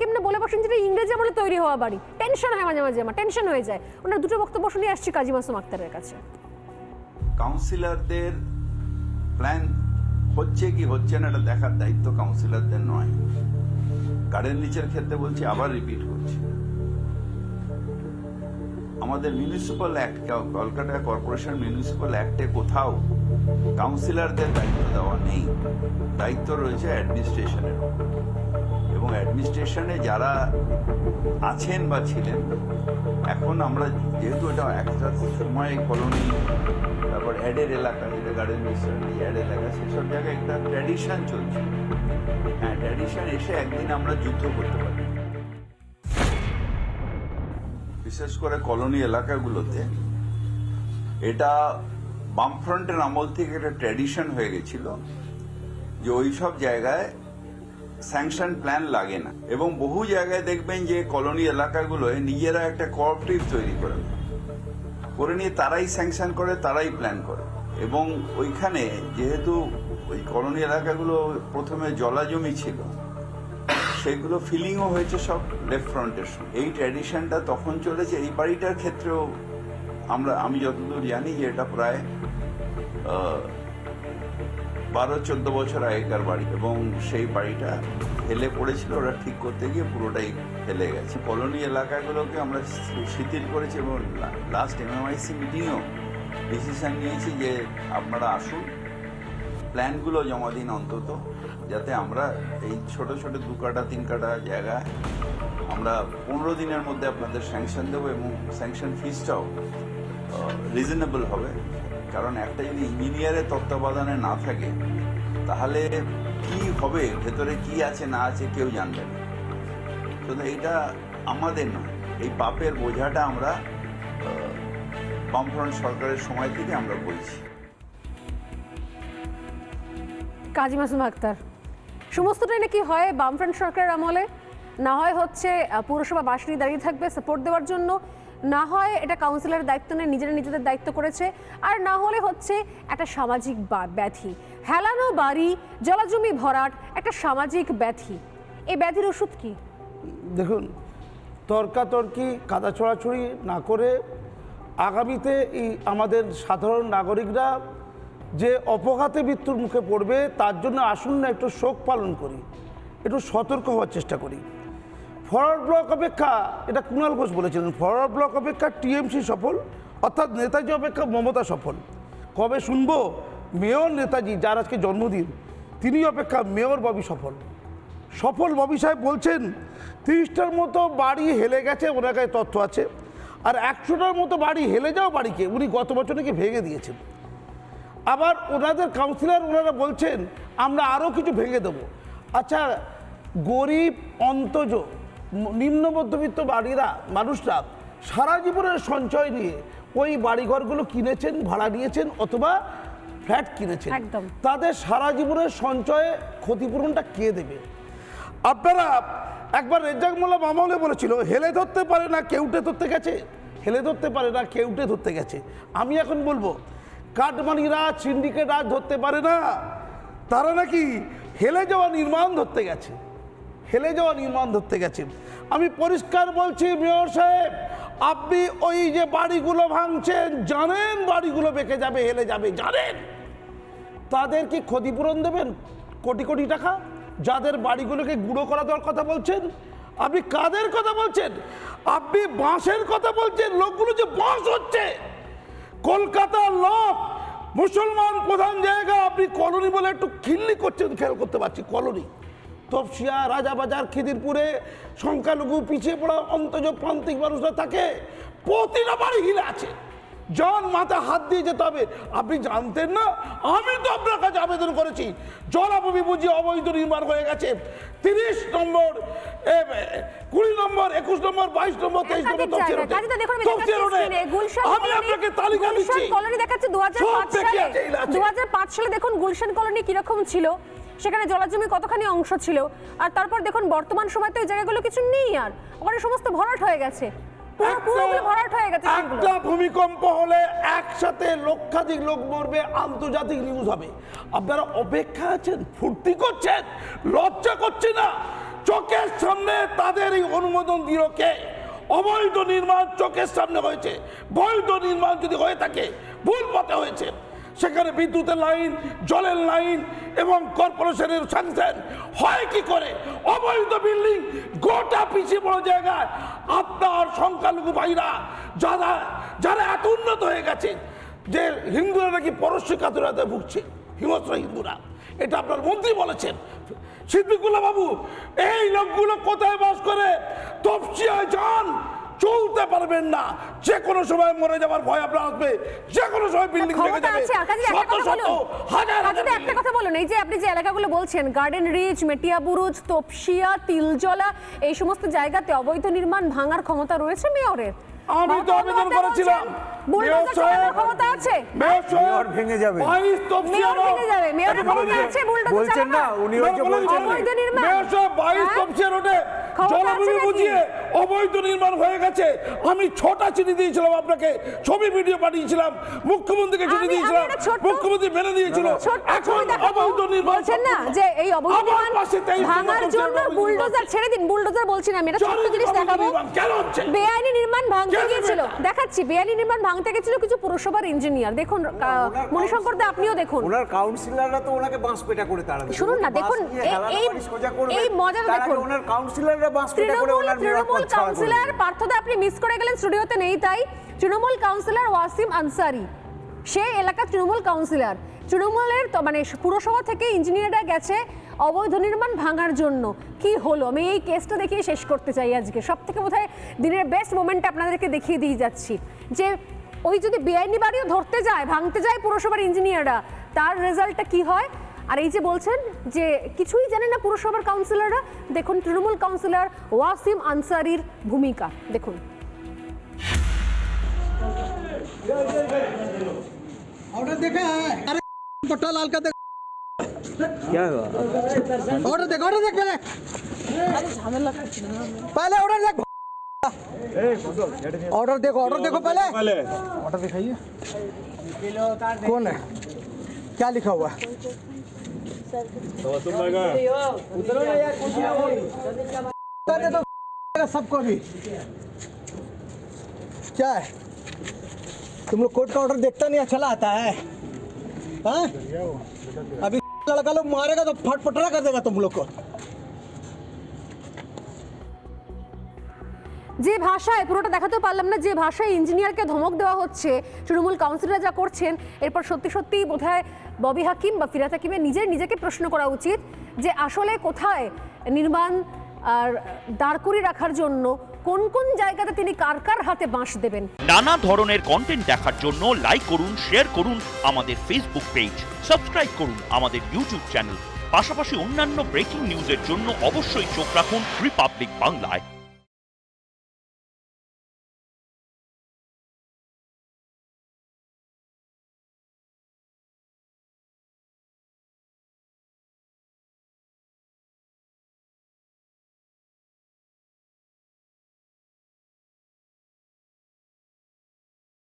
কেমনে বলে বসেন যেটা ইংরেজি আমলে তৈরি হওয়া বাড়ি। টেনশন হয় মাঝে মাঝে আমার টেনশন হয়ে যায়। ওনার দুটো বক্তব্য শুনে আসছি কাজী মাসুম আক্তারের কাছে। কাউন্সিলরদের প্ল্যান হচ্ছে কি হচ্ছে না, এটা দেখার দায়িত্ব কাউন্সিলরদের নয়। গার্ডেন নিচের ক্ষেত্রে বলছি, আবার রিপিট করছি। আমাদের municipal act Kolkata corporation municipal অ্যাক্টে কোথাও কাউন্সিলরদের দায়িত্ব দেওয়া নেই। দায়িত্ব রয়েছে অ্যাডমিনিস্ট্রেশনের এবং অ্যাডমিনিস্ট্রেশনে যারা আছেন বা ছিলেন, এখন আমরা যেহেতু এটা একটা সময় কলোনি তারপর অ্যাডের এলাকা, যেটা গার্ডেন মিশনারি অ্যাড এলাকা, সেসব জায়গায় একটা ট্র্যাডিশন চলছে। হ্যাঁ ট্র্যাডিশন এসে একদিন আমরা যুদ্ধ করতে পারি। বিশেষ করে কলোনি এলাকাগুলোতে, এটা বামফ্রন্টের আমল থেকে একটা ট্র্যাডিশন হয়ে গেছিল যে ওই সব জায়গায় স্যাংশন প্ল্যান লাগে না। এবং বহু জায়গায় দেখবেন যে কলোনি এলাকাগুলোয় নিজেরা একটা কোঅপারেটিভ তৈরি করে। করে নিয়ে তারাই স্যাংশন করে, তারাই প্ল্যান করে। এবং ওইখানে যেহেতু ওই কলোনি এলাকাগুলো প্রথমে জলাজমি ছিল, সেগুলো ফিলিংও হয়েছে সব লেফট ফ্রন্টের সঙ্গে। এই ট্র্যাডিশনটা তখন চলেছে। এই বাড়িটার ক্ষেত্রেও আমরা, আমি যতদূর জানি যে এটা প্রায় বারো চোদ্দ বছর আগেকার বাড়ি এবং সেই বাড়িটা হেলে পড়েছিল। ওরা ঠিক করতে গিয়ে পুরোটাই হেলে গেছে। কলোনি এলাকাগুলোকে আমরা শিথিল করেছি এবং লাস্ট এমএমআইসি মিটিংয়েও ডিসিশন নিয়েছি যে আপনারা আসুন। প্ল্যানগুলো জমা দিন অন্তত, যাতে আমরা এই ছোট ছোট দু কাটা, তিন কাটা জায়গায় আমরা পনেরো দিনের মধ্যে আপনাদের স্যাংশন দেবো এবং স্যাংশন ফিসটাও রিজনেবল হবে। কারণ একটা যদি ইঞ্জিনিয়ারের তত্ত্বাবধানে না থাকে, তাহলে কি হবে? ভেতরে কি আছে, না আছে কেউ জানবে না। শুধু এটা আমাদের নয়, এই পাপের বোঝাটা আমরা বামফ্রন্ট সরকারের সময় থেকে আমরা বলছি। কাজী মাসুম আক্তার, সমস্তটাই নাকি হয় বামফ্রন্ট সরকারের আমলে? না হয় হচ্ছে পুরসভা বাসনি দাঁড়িয়ে থাকবে সাপোর্ট দেওয়ার জন্য? না হয় এটা কাউন্সিলরের দায়িত্ব নিয়ে নিজেরা নিজেদের দায়িত্ব করেছে, আর না হলে হচ্ছে একটা সামাজিক ব্যাধি। হেলানো বাড়ি, জলাজমি ভরাট, একটা সামাজিক ব্যাধি। এই ব্যাধির ওষুধ কি? দেখুন, তর্কাতর্কি, কাদা ছড়াছড়ি না করে আগামীতে এই আমাদের সাধারণ নাগরিকরা যে অপঘাতে মৃত্যুর মুখে পড়বে, তার জন্য আসুন না একটু শোক পালন করি, একটু সতর্ক হওয়ার চেষ্টা করি। ফরওয়ার্ড ব্লক অপেক্ষা, এটা কুণাল ঘোষ বলেছিলেন, ফরওয়ার্ড ব্লক অপেক্ষা টিএমসি সফল, অর্থাৎ নেতাজি অপেক্ষা মমতা সফল। কবে শুনব? মেয়র নেতাজি, যার আজকে জন্মদিন, তিনি অপেক্ষা মেয়র ববি সফল। সফল ববি সাহেব বলছেন, তিরিশটার মতো বাড়ি হেলে গেছে, ওনার কাছে তথ্য আছে, আর একশোটার মতো বাড়ি হেলে যাও বাড়িকে, উনি গত বছর নাকি ভেঙে দিয়েছেন। আবার ওনাদের কাউন্সিলর ওনারা বলছেন, আমরা আরও কিছু ভেঙে দেবো। আচ্ছা গরিব অন্তজ নিম্ন মধ্যবিত্ত বাড়িরা মানুষরা সারা জীবনের সঞ্চয় নিয়ে ওই বাড়িঘরগুলো কিনেছেন ভাড়া নিয়েছেন অথবা ফ্ল্যাট কিনেছেন। একদম। তাদের সারা জীবনের সঞ্চয়ে ক্ষতিপূরণটা কে দেবে? আপনারা একবার রেজ্জাক মোল্লা মামাউলে বলেছিল হেলে ধরতে পারে না কেউটে ধরতে গেছে। হেলে ধরতে পারে না কেউটে ধরতে গেছে। আমি এখন বলব কাঠমানিরা সিন্ডিকেট আজ ধরতে পারে না তারা নাকি হেলে যাওয়া নির্মাণ ধরতে গেছে। হেলে যাওয়া নির্মাণ ধরতে গেছে আমি পরিষ্কার বলছি, মেয়র সাহেব, আপনি ওই যে বাড়িগুলো ভাঙছেন, জানেন বাড়িগুলো বেঁকে যাবে, হেলে যাবে, জানেন? তাদের কি ক্ষতিপূরণ দেবেন? কোটি কোটি টাকা? যাদের বাড়িগুলোকে গুঁড়ো করা দেওয়ার কথা বলছেন? আপনি কাদের কথা বলছেন? আপনি বাঁশের কথা বলছেন? লোকগুলো যে বাঁশ হচ্ছে! কলকাতার লোক, মুসলমান প্রধান জায়গা, আপনি কলোনি বলে একটু খিল্লি করছেন, খেয়াল করতে পারছি, কলোনি। তপসিয়া রাজাবাজার খিদিরপুরে সংখ্যালঘু পিছিয়ে পড়া অন্তজ প্রান্তিক মানুষরা থাকে। প্রতিটা বাড়ি হিলে আছে। জন মাথা হাত দিয়ে যেতে হবে। আপনি জানতেন না? আমি তো আপনার কাছে আবেদন করেছি। জলাভূমি বুঝিয়ে অবৈধ নির্মাণ হয়ে গেছে। তিরিশ নম্বর কুড়ি নম্বর একুশ নম্বর বাইশ নম্বর তেইশ নম্বর আমি আপনাকে তালিকা দিচ্ছি। কলোনি দেখাচ্ছে দু হাজার সালে দেখুন গুলশান কলোনি কীরকম ছিল? সেখানে জলাজমি কতখানি অংশ ছিল? আর তারপর দেখুন বর্তমান সময় তো ওই জায়গাগুলো কিছু নেই আর। ওখানে সমস্ত ভরাট হয়ে গেছে। পুরো পুরোগুলো ভরাট হয়ে গেছে একটা ভূমিকম্প হলে একসাথে লক্ষাধিক লোক মরবে আন্তর্জাতিক নিউজ হবে। আপনারা অপেক্ষা আছেন ফুর্তি করছেন লজ্জা করছে না। চোখের সামনে তাদের এই অনুমোদন দিল কে? অবৈধ নির্মাণ চোখের সামনে হয়েছে। বৈধ নির্মাণ যদি হয়ে থাকে ভুল পথে হয়েছে। সেখানে বিদ্যুতের লাইন, জলের লাইন এবং কর্পোরেশনের স্যাংশন। হয় কি করে? অবৈধ বিল্ডিং গোটা পিছিয়ে বড় জায়গায় আপনার সংখ্যালঘু ভাইরা যারা যারা এত উন্নত হয়ে গেছে যে হিন্দুরা নাকি পরশ্রী কাতুরাতে ভুগছে, হিংস্র হিন্দুরা। এটা আপনার মন্ত্রী বলেছেন। সিদ্দিকুল্লাহ বাবু, এই লোকগুলো কোথায় বাস করে? তপসিয়ায় যান। চলতে পারবেন না। যে কোনো সময় মরে যাওয়ার ভয় আপনার আসবে। যে কোনো সময় বিল্ডিং ভেঙে যাবে। শত কথা শত হাজার হাজার একটা কথা বলুন। এই যে আপনি যে এলাকাগুলো বলছেন গার্ডেন রিচ মেটিয়াবুরুজ তপসিয়া তিলজলা এই সমস্ত জায়গাতে অবৈধ নির্মাণ ভাঙার ক্ষমতা রয়েছে মেয়রের? আমি তো আবেদন করেছিলাম। বলছেন, বুলডোজার ক্ষমতা আছে? মেয়র সাহেব, ভেঙে যাবে। বাইশ তফসিয়া ভেঙে যাবে মেয়রের ক্ষমতা আছে বলছেন না উনি ওই যে বলছেন। মেয়র সাহেব বাইশ হ্যাঁ? রোডে? বুঝিয়ে অবৈধ নির্মাণ হয়ে গেছে। আমি ছটা চিঠি দিয়েছিলাম আপনাকে ছবি ভিডিও পাঠিয়েছিলাম মুখ্যমন্ত্রীকে চিঠি দিয়েছিলাম মুখ্যমন্ত্রী মেনে দিয়েছিল। এখন। অবৈধ নির্মাণ বলছেন না যে এই অবৈধ আমার নির্মাণ ভাঙার জন্য বুলডোজার ছেড়ে দিন। বুলডোজার বলছি না আমি এটা জিনিস দেখাবো। বেআইনি নির্মাণ ভাঙতে গিয়েছিল দেখাচ্ছি বিয়ালি নির্মাণ ভাঙতে গেছিল কিছু পুরসভার ইঞ্জিনিয়ার দেখুন মণিশঙ্কর দা আপনিও দেখুন। ওনার কাউন্সিলররা তো ওনাকে বাঁশ পেটা করে তাড়া শুনুন না, দেখুন, এই- এই- আগে দেখুন। ওনার কাউন্সিলররা বাঁশ পেটা করে ওনার তৃণমূল কাউন্সিলর। পার্থদা আপনি মিস করে গেলেন স্টুডিওতে নেই তাই। তৃণমূল কাউন্সিলর ওয়াসিম আনসারি। সে এলাকার তৃণমূল কাউন্সিলর। তৃণমূলের মানে পুরসভা থেকে ইঞ্জিনিয়াররা গেছে অবৈধ নির্মাণ ভাঙার জন্য। কি হলো? আমি এই কেসটা দেখিয়ে শেষ করতে চাই আজকে। সব থেকে বোধহয় দিনের বেস্ট মোমেন্টটা আপনাদেরকে দেখিয়ে দিয়ে যাচ্ছি। যে ওই যদি বেআইনি বাড়িও ধরতে যায়, ভাঙতে যায় পুরসভার ইঞ্জিনিয়াররা, তার রেজাল্টটা কি হয়? আর এই যে বলছেন যে কিছুই জানে না পুরসভার কাউন্সিলররা দেখুন, তৃণমূল কাউন্সিলর ওয়াসিম আনসারির ভূমিকা। দেখুন। ऑर्डर देखा है। अरे पट्टा लाल का देख। क्या हुआ? ऑर्डर देख ऑर्डर देख पहले। पहले ऑर्डर देख। ऑर्डर देखो ऑर्डर देखो पहले। ऑर्डर दिखाइए। कौन है? क्या लिखा हुआ है? उतार सबको भी। क्या है? तुम लोग कोर्ट का ऑर्डर देखता नहीं अच्छा आता है हाँ? अभी लड़का लोग मारेगा तो फट फटरा कर देगा तुम लोग को যে ভাষায় পুরোটা দেখাতেও পারলাম না যে ভাষায় ইঞ্জিনিয়ারকে ধমক দেওয়া হচ্ছে তৃণমূল কাউন্সিলর যা করছেন এরপর সত্যি সত্যি বোধহয় ববি হাকিম বা ফিরাত হাকিমের নিজের নিজেকে প্রশ্ন করা উচিত যে আসলে কোথায় নির্মাণ আর দাঁড় করিয়ে রাখার জন্য কোন কোন জায়গাতে তিনি কার কার হাতে বাঁশ দেবেন? নানা ধরনের কন্টেন্ট দেখার জন্য লাইক করুন শেয়ার করুন আমাদের ফেসবুক পেজ সাবস্ক্রাইব করুন আমাদের ইউটিউব চ্যানেল পাশাপাশি অন্যান্য ব্রেকিং নিউজের জন্য অবশ্যই চোখ রাখুন রিপাবলিক বাংলায়